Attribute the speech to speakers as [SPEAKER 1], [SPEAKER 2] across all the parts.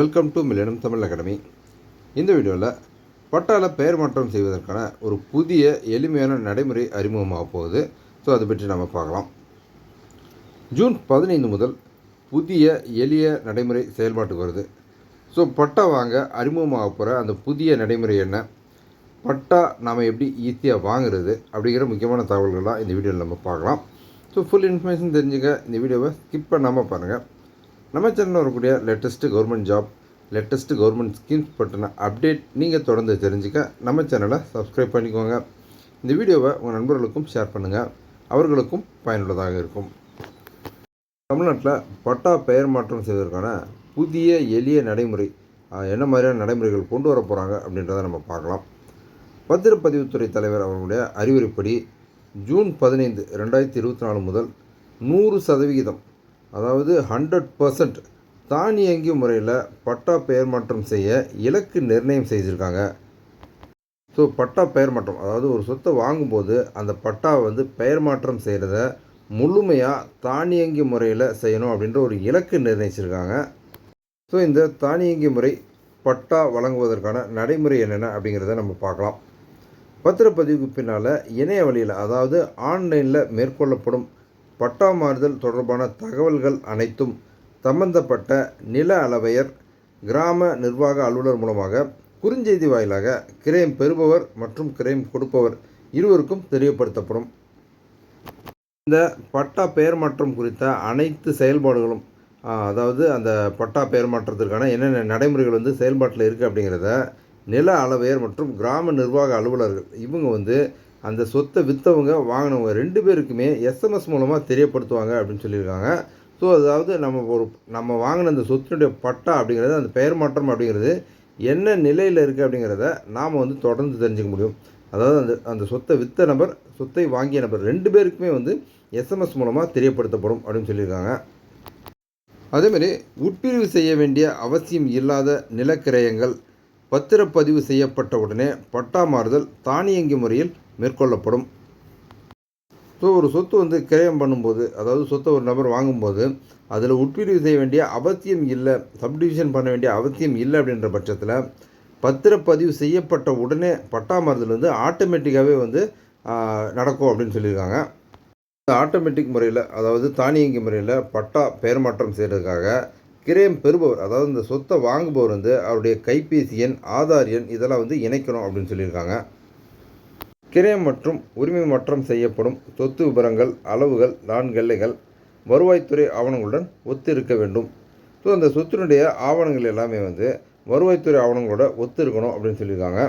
[SPEAKER 1] Welcome to மில்லியனம் Tamil academy இந்த வீடியோவில் பட்டால பெயர் மாற்றம் செய்வதற்கான ஒரு புதிய எளிமையான நடைமுறை அறிமுகமாக போகுது. ஸோ அதை பற்றி நம்ம பார்க்கலாம். ஜூன் பதினைந்து முதல் புதிய எளிய நடைமுறை செயல்பாட்டுக்கு வருது. ஸோ பட்டா வாங்க அறிமுகமாக போகிற அந்த புதிய நடைமுறை என்ன? பட்டா நாம் எப்படி ஈஸியாக வாங்குறது? அப்படிங்கிற முக்கியமான தகவல்கள்லாம் இந்த வீடியோவில் நம்ம பார்க்கலாம். ஸோ ஃபுல் இன்ஃபர்மேஷன் தெரிஞ்சுக்க இந்த வீடியோவை ஸ்கிப் பண்ணாமல் பாருங்கள் நம்ம சேனலில் வரக்கூடிய latest government job latest government schemes பற்றின அப்டேட் நீங்கள் தொடர்ந்து தெரிஞ்சுக்க நம்ம சேனலை சப்ஸ்கிரைப் பண்ணிக்கோங்க. இந்த வீடியோவை உங்கள் நண்பர்களுக்கும் ஷேர் பண்ணுங்கள் அவர்களுக்கும் பயனுள்ளதாக இருக்கும். தமிழ்நாட்டில் பட்டா பெயர் மாற்றம் செய்வதற்கான புதிய எளிய நடைமுறை என்ன மாதிரியான நடைமுறைகள் கொண்டு வர போகிறாங்க அப்படின்றத நம்ம பார்க்கலாம். பத்திரப்பதிவுத்துறை தலைவர் அவர்களுடைய அறிவுரைப்படி ஜூன் பதினைந்து ரெண்டாயிரத்தி இருபத்தி நாலு முதல் நூறு சதவிகிதம் அதாவது ஹண்ட்ரட் பர்சன்ட் தானியங்கி முறையில் பட்டா பெயர் மாற்றம் செய்ய இலக்கு நிர்ணயம் செய்திருக்காங்க. ஸோ பட்டா பெயர் மாற்றம் அதாவது ஒரு சொத்தை வாங்கும்போது அந்த பட்டாவை வந்து பெயர் மாற்றம் செய்கிறத முழுமையாக தானியங்கி முறையில் செய்யணும் அப்படின்ற ஒரு இலக்கு நிர்ணயிச்சிருக்காங்க. ஸோ இந்த தானியங்கி முறை பட்டா வழங்குவதற்கான நடைமுறை என்னென்ன அப்படிங்கிறத நம்ம பார்க்கலாம். பத்திரப்பதிவுக்கு பின்னால் இணைய வழியில் அதாவது ஆன்லைனில் மேற்கொள்ளப்படும் பட்டா மாறுதல் தொடர்பான தகவல்கள் அனைத்தும் சம்பந்தப்பட்ட நில அளவையர் கிராம நிர்வாக அலுவலர் மூலமாக குறுஞ்செய்தி வாயிலாக கிரயம் பெறுபவர் மற்றும் கிரயம் கொடுப்பவர் இருவருக்கும் தெரியப்படுத்தப்படும். இந்த பட்டா பெயர் மாற்றம் குறித்த அனைத்து செயல்பாடுகளும் அதாவது அந்த பட்டா பெயர் மாற்றத்திற்கான என்னென்ன நடைமுறைகள் வந்து செயல்பாட்டில் இருக்குது அப்படிங்கிறத நில அளவையர் மற்றும் கிராம நிர்வாக அலுவலர்கள் இவங்க வந்து அந்த சொத்தை விற்றவங்க வாங்கினவங்க ரெண்டு பேருக்குமே எஸ்எம்எஸ் மூலமாக தெரியப்படுத்துவாங்க அப்படின்னு சொல்லியிருக்காங்க. ஸோ அதாவது நம்ம ஒரு நம்ம வாங்கின அந்த சொத்தினுடைய பட்டா அப்படிங்கிறது அந்த பெயர் மாற்றம் அப்படிங்கிறது என்ன நிலையில் இருக்குது அப்படிங்கிறத நாம் வந்து தொடர்ந்து தெரிஞ்சுக்க முடியும். அதாவது அந்த அந்த சொத்தை விற்ற நபர் சொத்தை வாங்கிய நபர் ரெண்டு பேருக்குமே வந்து எஸ்எம்எஸ் மூலமாக தெரியப்படுத்தப்படும் அப்படின்னு சொல்லியிருக்காங்க. அதேமாரி உட்பிரிவு செய்ய வேண்டிய அவசியம் இல்லாத நிலக்கிரயங்கள் பத்திரப்பதிவு செய்யப்பட்ட உடனே பட்டா மாறுதல் தானியங்கி முறையில் மேற்கொள்ளப்படும். ஸோ ஒரு சொத்து வந்து கிரயம் பண்ணும்போது அதாவது சொத்தை ஒரு நபர் வாங்கும்போது அதில் உட்பிரிவு செய்ய வேண்டிய அவசியம் இல்லை சப்டிவிஷன் பண்ண வேண்டிய அவசியம் இல்லை அப்படின்ற பட்சத்தில் பத்திரப்பதிவு செய்யப்பட்ட உடனே பட்டா மருந்தில் வந்து ஆட்டோமேட்டிக்காகவே வந்து நடக்கும் அப்படின்னு சொல்லியிருக்காங்க. ஆட்டோமேட்டிக் முறையில் அதாவது தானியங்கி முறையில் பட்டா பெயர் மாற்றம் செய்கிறதுக்காக கிரயம் பெறுபவர் அதாவது இந்த சொத்தை வாங்குபவர் வந்து அவருடைய கைபேசி எண் ஆதார் எண் இதெல்லாம் வந்து இணைக்கணும் அப்படின்னு சொல்லியிருக்காங்க. கிரயம் மற்றும் உரிமை மாற்றம் செய்யப்படும் சொத்து விபரங்கள் அளவுகள் நான்கெல்லைகள் வருவாய்த்துறை ஆவணங்களுடன் ஒத்து இருக்க வேண்டும். ஸோ அந்த சொத்தினுடைய ஆவணங்கள் எல்லாமே வந்து வருவாய்த்துறை ஆவணங்களோட ஒத்து இருக்கணும் அப்படின்னு சொல்லியிருக்காங்க.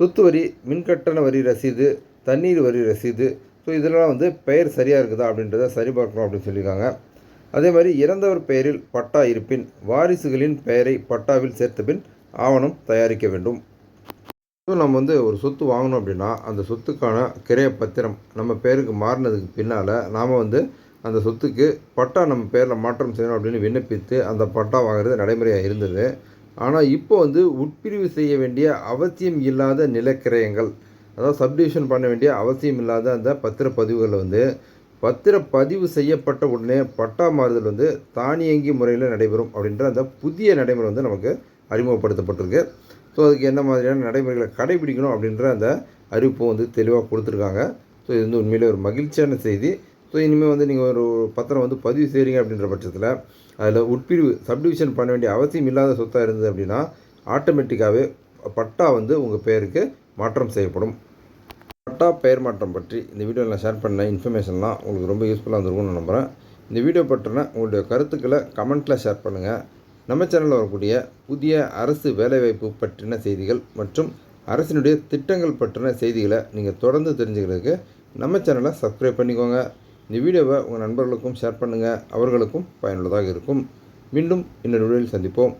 [SPEAKER 1] சொத்து வரி மின்கட்டண வரி ரசீது தண்ணீர் வரி ரசீது ஸோ இதெல்லாம் வந்து பெயர் சரியாக இருக்குதா அப்படின்றத சரிபார்க்கணும் அப்படின்னு சொல்லியிருக்காங்க. அதே மாதிரி இறந்தவர் பெயரில் பட்டா இருப்பின் வாரிசுகளின் பெயரை பட்டாவில் சேர்த்த பின் ஆவணம் தயாரிக்க வேண்டும். ஸோ நம்ம வந்து ஒரு சொத்து வாங்கினோம் அப்படின்னா அந்த சொத்துக்கான கிரைய பத்திரம் நம்ம பேருக்கு மாறினதுக்கு பின்னால் நாம் வந்து அந்த சொத்துக்கு பட்டா நம்ம பேரில் மாற்றம் செய்யணும் அப்படின்னு விண்ணப்பித்து அந்த பட்டா வாங்குறது நடைமுறையாக இருந்தது. ஆனால் இப்போ வந்து உட்பிரிவு செய்ய வேண்டிய அவசியம் இல்லாத நிலக்கிரயங்கள் அதாவது சப்டிவிஷன் பண்ண வேண்டிய அவசியம் இல்லாத அந்த பத்திரப்பதிவுகளில் வந்து பத்திரப்பதிவு செய்யப்பட்ட உடனே பட்டா மாறுதல் வந்து தானியங்கி முறையில் நடைபெறும் அப்படின்ற அந்த புதிய நடைமுறை வந்து நமக்கு அறிமுகப்படுத்தப்பட்டிருக்கு. ஸோ அதுக்கு என்ன மாதிரியான நடைமுறைகளை கடைபிடிக்கணும் அப்படின்ற அந்த அறிவிப்பும் வந்து தெளிவாக கொடுத்துருக்காங்க. ஸோ இது வந்து உண்மையிலே ஒரு மகிழ்ச்சியான செய்தி. ஸோ இனிமேல் வந்து நீங்கள் ஒரு பத்திரம் வந்து பதிவு செய்கிறீங்க அப்படின்ற பட்சத்தில் அதில் உட்பிரிவு சப்டிவிஷன் பண்ண வேண்டிய அவசியம் இல்லாத சொத்தாக இருந்தது அப்படின்னா ஆட்டோமேட்டிக்காகவே பட்டா வந்து உங்கள் பேருக்கு மாற்றம் செய்யப்படும். பட்டா பெயர் மாற்றம் பற்றி இந்த வீடியோவில் நான் ஷேர் பண்ண இன்ஃபர்மேஷன்லாம் உங்களுக்கு ரொம்ப யூஸ்ஃபுல்லாக இருந்திருக்கும்னு நம்புகிறேன் இந்த வீடியோ பற்றின உங்களுடைய கருத்துக்களை கமெண்ட்டில் ஷேர் பண்ணுங்கள் நம்ம சேனலில் வரக்கூடிய புதிய அரசு வேலைவாய்ப்பு பற்றின செய்திகள் மற்றும் அரசினுடைய திட்டங்கள் பற்றின செய்திகளை நீங்கள் தொடர்ந்து தெரிஞ்சுக்கிறதுக்கு நம்ம சேனலை சப்ஸ்கிரைப் பண்ணிக்கோங்க. இந்த வீடியோவை உங்கள் நண்பர்களுக்கும் ஷேர் பண்ணுங்கள் அவர்களுக்கும் பயனுள்ளதாக இருக்கும். மீண்டும் இன்னொரு வீடியோவில் சந்திப்போம்.